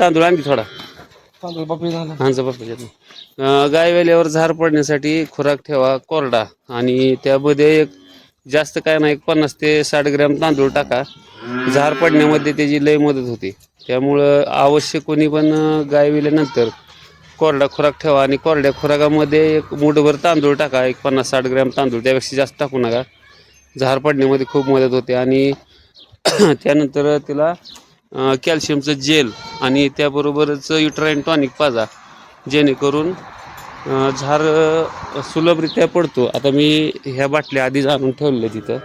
तांदूळ आणखी थोडा. तांदूळ बापी झाला. हांचा बाप्पा गाय वेल्यावर झार पडण्यासाठी खुराक ठेवा कोरडा. आणि त्यामध्ये एक जास्त काय नाही एक पन्नास ते साठ ग्रॅम तांदूळ टाका. झार पडण्यामध्ये त्याची लय मदत होते. त्यामुळं अवश्य कोणी पण गाय वेल्यानंतर कोरडा खुराक ठेवा. आणि कोरड्या खुराकामध्ये एक मुठभर तांदूळ टाका. एक पन्नास साठ ग्रॅम तांदूळ त्यापेक्षा जास्त टाकू नका. झार पडण्यामध्ये खूप मदत होते. आणि त्यानंतर तिला कॅल्शियमचं जेल आणि त्याबरोबरच युट्राईन टॉनिक पाजा जेणेकरून झार सुलभरित्या पडतो. आता मी ह्या बाटल्या आधीच आणून ठेवलेल्या तिथं.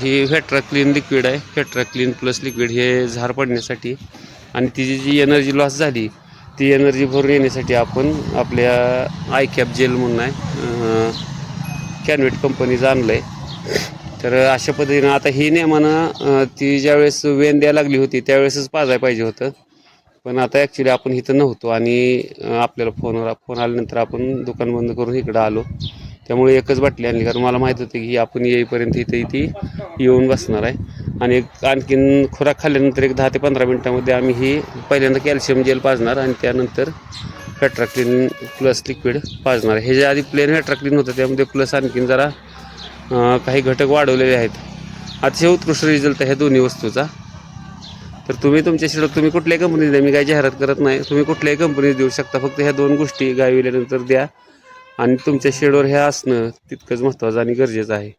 ही व्हेट्रा क्लीन लिक्विड आहे. व्हेट्रा क्लीन प्लस लिक्विड हे झार पडण्यासाठी आणि तिची जी एनर्जी लॉस झाली ती एनर्जी भरून येण्यासाठी आपण आपल्या आय कॅप जेल म्हणून आहे कॅनवेट कंपनीचं आणलं आहे तर अशा पद्धतीनं आता ही नियमानं ती ज्यावेळेस वेन द्यायला लागली होती त्यावेळेसच पाजायला पाहिजे होतं. पण आता ॲक्च्युली आपण इथं नव्हतो आणि आपल्याला फोनवर फोन आल्यानंतर आपण दुकान बंद करून इकडं आलो. त्यामुळे एकच बाटली आणली कारण मला माहीत होतं की आपण येईपर्यंत इथे ती येऊन बसणार आहे. आणि एक आणखीन खुराक खाल्ल्यानंतर एक दहा ते पंधरा मिनटामध्ये आम्ही ही पहिल्यांदा कॅल्शियम जेल पाजणार आणि त्यानंतर हेट्राक्लिन प्लस लिक्विड पाजणार हे जे आधी प्लेन हेट्राक्लिन होतं त्यामध्ये प्लस आणखीन जरा काही घटक वाढवलेले आहेत. अतिशय उत्कृष्ट रिझल्ट आहे ह्या दोन्ही वस्तूचा. तर तुम्ही तुमच्या शेतात तुम्ही कुठल्याही कंपनीत द्या मी काही जाहिरात करत नाही. तुम्ही कुठल्याही कंपनीत देऊ शकता फक्त ह्या दोन गोष्टी गाविल्यानंतर द्या. आणि तुमच्या शेडवर हे असणं तितकंच महत्त्वाचं आणि गरजेचं आहे.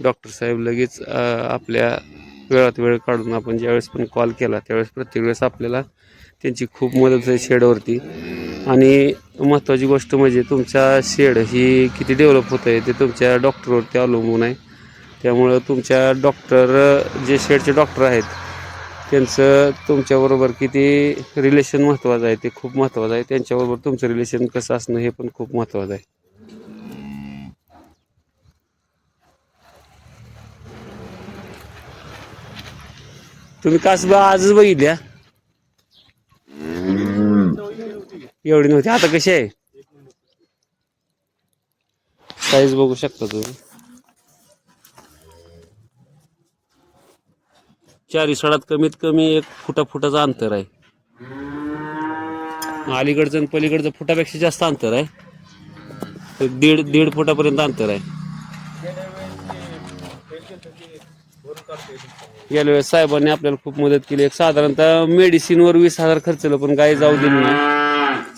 डॉक्टर साहेब लगेच आपल्या वेळात वेळ काढून आपण ज्यावेळेस पण कॉल केला त्यावेळेस प्रत्येक वेळेस आपल्याला त्यांची खूप मदत आहे शेडवरती. आणि महत्त्वाची गोष्ट म्हणजे तुमच्या शेड ही किती डेव्हलप होत आहे ते तुमच्या डॉक्टरवरती अवलंबून आहे. त्यामुळं तुमच्या डॉक्टर जे शेडचे डॉक्टर आहेत त्यांचं तुमच्याबरोबर किती रिलेशन महत्त्वाचं आहे ते खूप महत्त्वाचं आहे. त्यांच्याबरोबर तुमचं रिलेशन कसं असणं हे पण खूप महत्त्वाचं आहे. तुम्ही कास बा आजच बघितल्या? एवढी नव्हती. आता कशी आहे? साईज बघू शकता तुम्ही. चारी सडात कमीत कमी एक फुटा फुटाचं अंतर आहे. अलीकडचं आणि पलीकडचं फुटापेक्षा जास्त अंतर आहे. दीड दीड फुटापर्यंत अंतर आहे. गेल्या वेळेस साहेबांनी आपल्याला खूप मदत केली. एक साधारणतः मेडिसिनवर वीस हजार खर्चलं पण गाय जाऊ दिली नाही.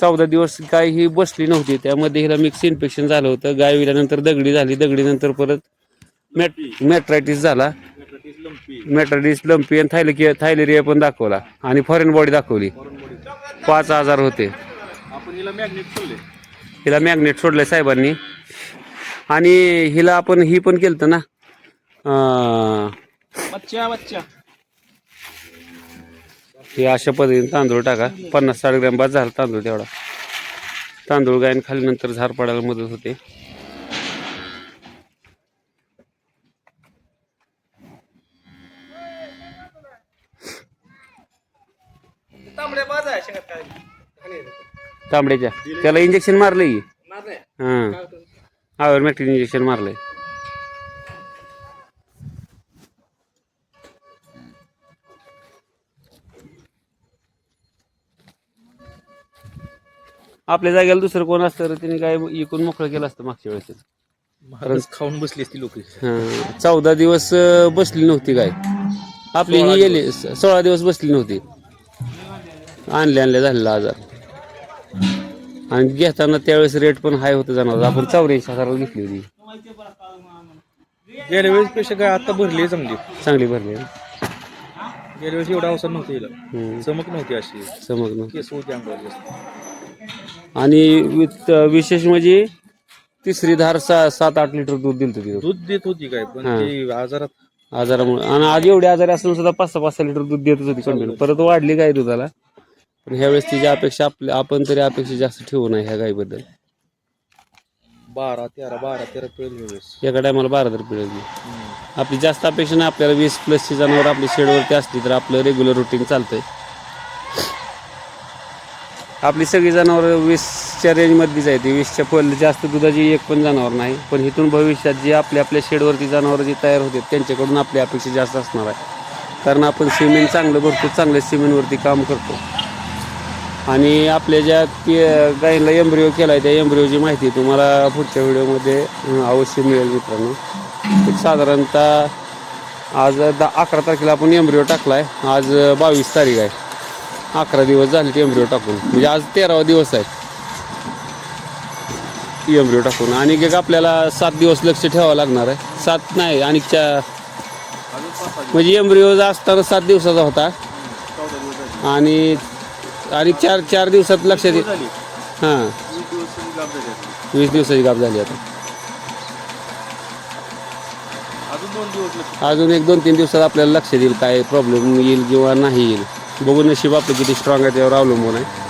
चौदा दिवस गाय ही बसली नव्हती. त्यामध्ये हिला मिक्स इन्फेक्शन झालं होतं. गाय विल्यानंतर दगडी झाली. दगडीनंतर परत मॅट मॅट्रायटिस झाला. मॅट्रायटिस लंपी आणि थायले थायलेरिया पण दाखवला. आणि फॉरेन बॉडी दाखवली. पाच आजार होते. हिला मॅग्नेट सोडलंय साहेबांनी. आणि हिला आपण ही पण केलं ना. बच्चा बच्चा. हे अशा पद्धतीने तांदूळ टाका. पन्नास साठ ग्रॅम बाद झाला तांदूळ तेवढा. तांदूळ गायन खाल्ल्यानंतर झार पडायला मदत होते. खाली तांबड्याच्या. त्याला इंजेक्शन मारलंय. हां. आयुर्मॅक्टिक इंजेक्शन मारलंय. आपल्या जागेला दुसरं कोण असतं तर तिने काय इकून मोकळं केलं असतं मागच्या वेळेस. महाराज खाऊन बसली असती लोक. हां. चौदा दिवस अं, बसली नव्हती काय? आपली ही गेली स- सोळा दिवस बसली नव्हती. आणल्या आणल्या झालेला आजार. आणि घेताना त्यावेळेस रेट पण हाय होतं जाणार आपण चौऱ्याऐंशी हजाराला घेतली होती. गेल्या वेळेस पेक्षा काय आता भरली चांगली. चांगली भरली गेल्या वेळेस एवढा अवसर नव्हता हिला हम्म, चमक नव्हती अशी. समजलं केस होती अंगावर जास्त. आणि विशेष म्हणजे तिसरी धार सा सात आठ लिटर दूध दिलं होतं तिथं. दूध देत होती काय? पण हा. ते आजारात आजारामुळे. आणि आधी एवढे आजारी असून सुद्धा पाच सहा पाच सहा लिटर दूध देतच होती कंटिन्यू परत वाढली गाय दुधाला? पण ह्यावेळेस तिची अपेक्षा आपल्या आपण तरी अपेक्षा जास्त ठेवू नये ह्या गायबद्दल. बारा तेरा बारा तेरा पिळेल वेळेस एका टायमाला बारा तर पिळली आपली जास्त अपेक्षा नाही आपल्याला वीस प्लसची जनावर आपली शेडवरती असली तर आपलं रेग्युलर रुटीन चालतंय. आपली सगळी जनावरं वीसच्या रेंजमध्येच आहे ती वीसच्या पल जास्त दुधाची एक पण जनावर नाही. पण इथून भविष्यात जी आपल्या आपल्या शेडवरती जनावरं जी तयार होते त्यांच्याकडून आपली अपेक्षा जास्त असणार आहे. कारण आपण सिमेंट चांगलं भरतो चांगल्या सिमेंटवरती काम करतो. आणि आपल्या ज्या ती एम्ब्रिओ केला आहे त्या एम्ब्रिओची माहिती तुम्हाला पुढच्या व्हिडिओमध्ये अवश्य मिळेल मित्रांनो. साधारणतः आज दा अकरा तारखेला आपण एम्ब्रिओ टाकला आहे आज बावीस तारीख आहे. अकरा दिवस झाले ते एम्ब्रिओ टाकून. म्हणजे आज तेरावा दिवस आहे. एम्ब्रिओ टाकून. आणि एक आपल्याला सात दिवस लक्ष ठेवावं लागणार आहे. सात नाही आणि म्हणजे चा म्हणजे एम्ब्रिओ असताना सात दिवसाचा होता. आणि आणि चार चार दिवसात लक्षात येईल हां. वीस दिवसाची गाप झाली आता. अजून अजून एक दोन तीन दिवसात आपल्याला लक्ष देईल काय प्रॉब्लेम येईल किंवा नाही येईल. बघू नशीब आपलं किती स्ट्रॉंग आहे त्यावर अवलंबून आहे